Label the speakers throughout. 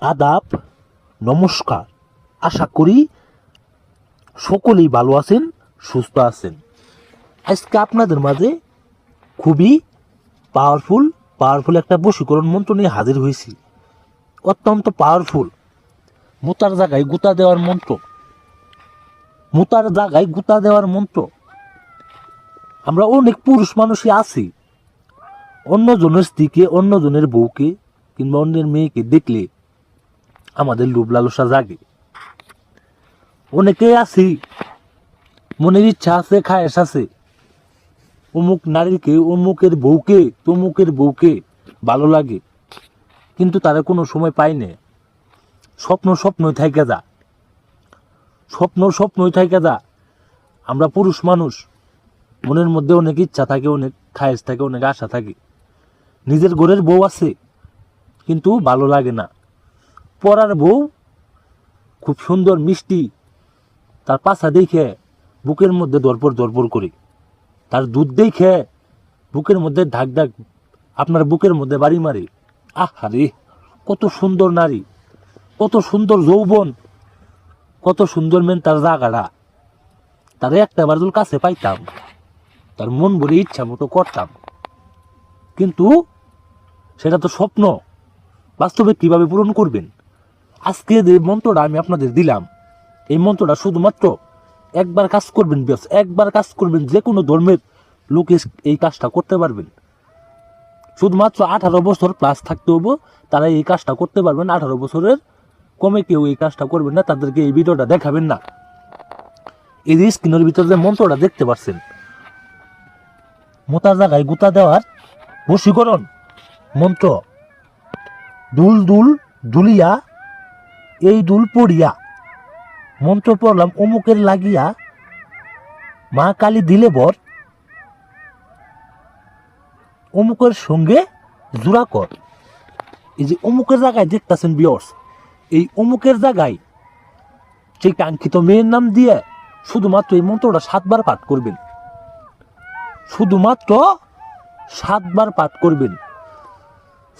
Speaker 1: আদাব, নমস্কার। আশা করি সকলেই ভালো আছেন, সুস্থ আছেন। আজকে আপনাদের মাঝে খুবই পাওয়ারফুল পাওয়ারফুল একটা বশীকরণ মন্ত্র নিয়ে হাজির হয়েছি। অত্যন্ত পাওয়ারফুল মুতার জায়গায় গুতা দেওয়ার মন্ত্র। মুতার জায়গায় গুতা দেওয়ার মন্ত্র। আমরা অনেক পুরুষ মানুষই আছি। অন্যজনের স্ত্রীকে, অন্যজনের বউকে কিংবা অন্যের মেয়েকে দেখলে আমাদের লোভ লালসা জাগে। অনেকে আছি, মনের ইচ্ছা আছে খায়েস আছে। অমুক নারীকে, অমুকের বউকে, তমুকের বউকে ভালো লাগে, কিন্তু তারা কোনো সময় পায় না। স্বপ্ন স্বপ্নই থাইকা যা। স্বপ্ন স্বপ্নই থাইকা যা। আমরা পুরুষ মানুষ, মনের মধ্যে অনেক ইচ্ছা থাকে, অনেক খায়েস থাকে, অনেক আশা থাকে। নিজের ঘরের বউ আছে, কিন্তু ভালো লাগে না। পরার বউ খুব সুন্দর, মিষ্টি। তার পাছা দেখে বুকের মধ্যে দরপর দরপর করে। তার দুধ দেখে বুকের মধ্যে ঢাক ঢাক, আপনার বুকের মধ্যে বাড়ি মারে। আহারে, কত সুন্দর নারী, কত সুন্দর যৌবন, কত সুন্দর মেন তার জাগাটা তার একটা বার যদি কাছে পাইতাম, তার মন ভরে ইচ্ছা মতো করতাম। কিন্তু সেটা তো স্বপ্ন, বাস্তবে কীভাবে পূরণ করবেন? আজকে যে মন্ত্রটা আমি আপনাদের দিলাম, এই মন্ত্রটা শুধুমাত্র একবার কাজ করবেন ব্যাস, একবার কাজ করবেন, যে কোনো ধর্মের লোক এই কাজটা করতে পারবেন। শুধুমাত্র আঠারো বছর প্লাস থাকতে হব তারা এই কাজটা করতে পারবেন, আঠারো বছরের কমে কেউ এই কাজটা করবেন না, তাদেরকে এই ভিডিওটা দেখাবেন না। এই যে স্ক্রিনের ভিতরে মন্ত্রটা দেখতে পাচ্ছেন মোতার জায়গায় গুতা দেওয়ার বশীকরণ মন্ত্র। দুল দুল দুলিয়া এই দুল পড়িয়া মন্ত্র পড়লাম, অমুকের লাগিয়া মা কালী দিলে বর, অমুকের সঙ্গে জোড়া কর। এই যে অমুকের জায়গায় দেখতেছেন বিয়র্স, এই অমুকের জায়গায় সেই কাঙ্ক্ষিত মেয়ের নাম দিয়ে শুধুমাত্র এই মন্ত্রটা সাতবার পাঠ করবেন। শুধুমাত্র সাতবার পাঠ করবেন।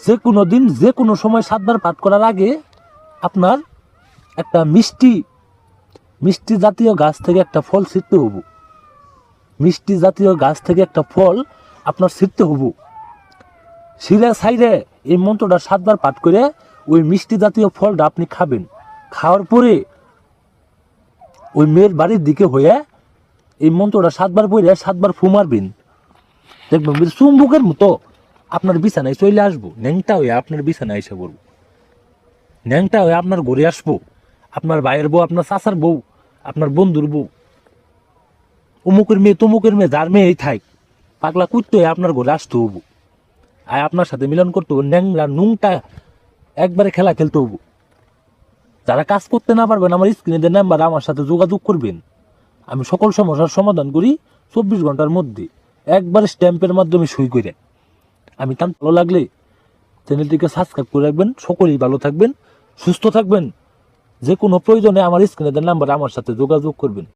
Speaker 1: যে কোনো দিন, যে কোনো সময় সাতবার পাঠ করার আগে আপনার একটা মিষ্টি মিষ্টি জাতীয় গাছ থেকে একটা ফল ছিটতে হব। মিষ্টি জাতীয় গাছ থেকে একটা ফল আপনার ছিটতে হব। সিরে সাইরে এই মন্ত্রটা সাতবার পাঠ করে ওই মিষ্টি জাতীয় ফলটা আপনি খাবেন। খাওয়ার পরে ওই মেয়ের বাড়ির দিকে হয়ে এই মন্ত্রটা সাতবার পড়ে সাতবার ফু মারবেন। দেখবেন চুম্বুকের মতো আপনার বিছানায় চলে আসব। ন্যাংটা হয়ে আপনার বিছানায় এসে পড়ব। ন্যাংটা হয়ে আপনার ঘরে আসব। আপনার ভাইয়ের বউ, আপনার চাচার বউ, আপনার বন্ধুর বউ। অমুকের মেয়ে, তমুকের মেয়ে, যার মেয়ে থাক, পাগলা কুত্তে আপনার ঘরে আসতে হব আর আপনার সাথে মিলন করতে হব ন্যাংরা নুংটা একবারে খেলা খেলতে হব যারা কাজ করতে না পারবেন, আমার স্ক্রিনে দেন নাম্বার আমার সাথে যোগাযোগ করবেন। আমি সকল সমস্যার সমাধান করি চব্বিশ ঘণ্টার মধ্যে। একবার স্ট্যাম্পের মাধ্যমে সই করে। আমি তার ভালো লাগলে চ্যানেলটিকে সাবস্ক্রাইব করে রাখবেন। সকলেই ভালো থাকবেন, সুস্থ থাকবেন। যে কোনো প্রয়োজনে আমার স্ক্রিনে দেন নাম্বার আমার সাথে যোগাযোগ করবেন।